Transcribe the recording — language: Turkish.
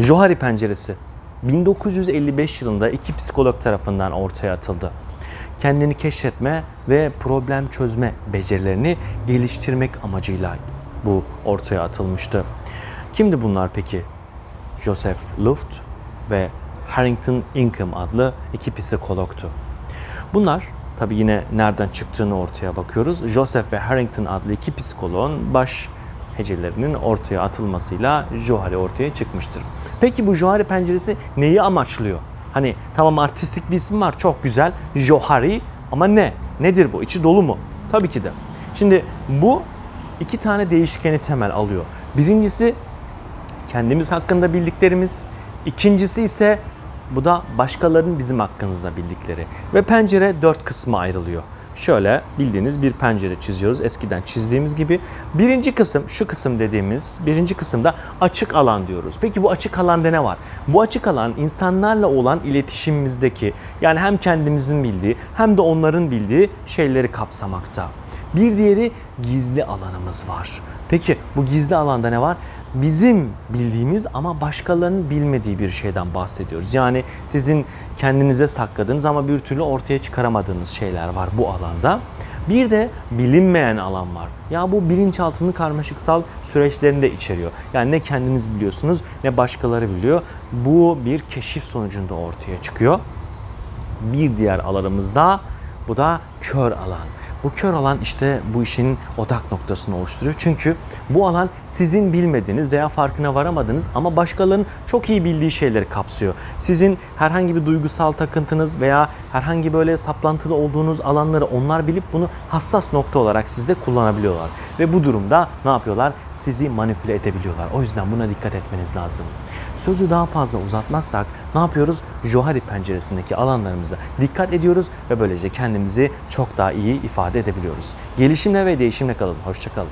Johari penceresi 1955 yılında iki psikolog tarafından ortaya atıldı. Kendini keşfetme ve problem çözme becerilerini geliştirmek amacıyla bu ortaya atılmıştı. Kimdi bunlar peki? Joseph Luft ve Harrington Ingham adlı iki psikologtu. Bunlar tabi yine nereden çıktığını ortaya bakıyoruz. Joseph ve Harrington adlı iki psikoloğun baş hecelerinin ortaya atılmasıyla Johari ortaya çıkmıştır. Peki bu Johari penceresi neyi amaçlıyor? Hani tamam artistik bir isim var çok güzel Johari ama ne? Nedir bu? İçi dolu mu? Tabii ki de. Şimdi bu iki tane değişkeni temel alıyor. Birincisi kendimiz hakkında bildiklerimiz. İkincisi ise bu da başkalarının bizim hakkımızda bildikleri. Ve pencere dört kısma ayrılıyor. Şöyle bildiğiniz bir pencere çiziyoruz eskiden çizdiğimiz gibi. Birinci kısım şu kısım dediğimiz birinci kısımda açık alan diyoruz. Peki bu açık alanda ne var? Bu açık alan insanlarla olan iletişimimizdeki yani hem kendimizin bildiği hem de onların bildiği şeyleri kapsamakta. Bir diğeri gizli alanımız var. Peki bu gizli alanda ne var? Bizim bildiğimiz ama başkalarının bilmediği bir şeyden bahsediyoruz. Yani sizin kendinize sakladığınız ama bir türlü ortaya çıkaramadığınız şeyler var bu alanda. Bir de bilinmeyen alan var. Ya bu bilinçaltının karmaşıksal süreçlerini de içeriyor. Yani ne kendiniz biliyorsunuz ne başkaları biliyor. Bu bir keşif sonucunda ortaya çıkıyor. Bir diğer alanımızda bu da kör alan. Bu kör alan işte bu işin odak noktasını oluşturuyor. Çünkü bu alan sizin bilmediğiniz veya farkına varamadığınız ama başkalarının çok iyi bildiği şeyleri kapsıyor. Sizin herhangi bir duygusal takıntınız veya herhangi böyle saplantılı olduğunuz alanları onlar bilip bunu hassas nokta olarak sizde kullanabiliyorlar. Ve bu durumda ne yapıyorlar? Sizi manipüle edebiliyorlar. O yüzden buna dikkat etmeniz lazım. Sözü daha fazla uzatmazsak ne yapıyoruz? Johari penceresindeki alanlarımıza dikkat ediyoruz ve böylece kendimizi çok daha iyi ifade edebiliyoruz. Gelişimle ve değişimle kalın. Hoşçakalın.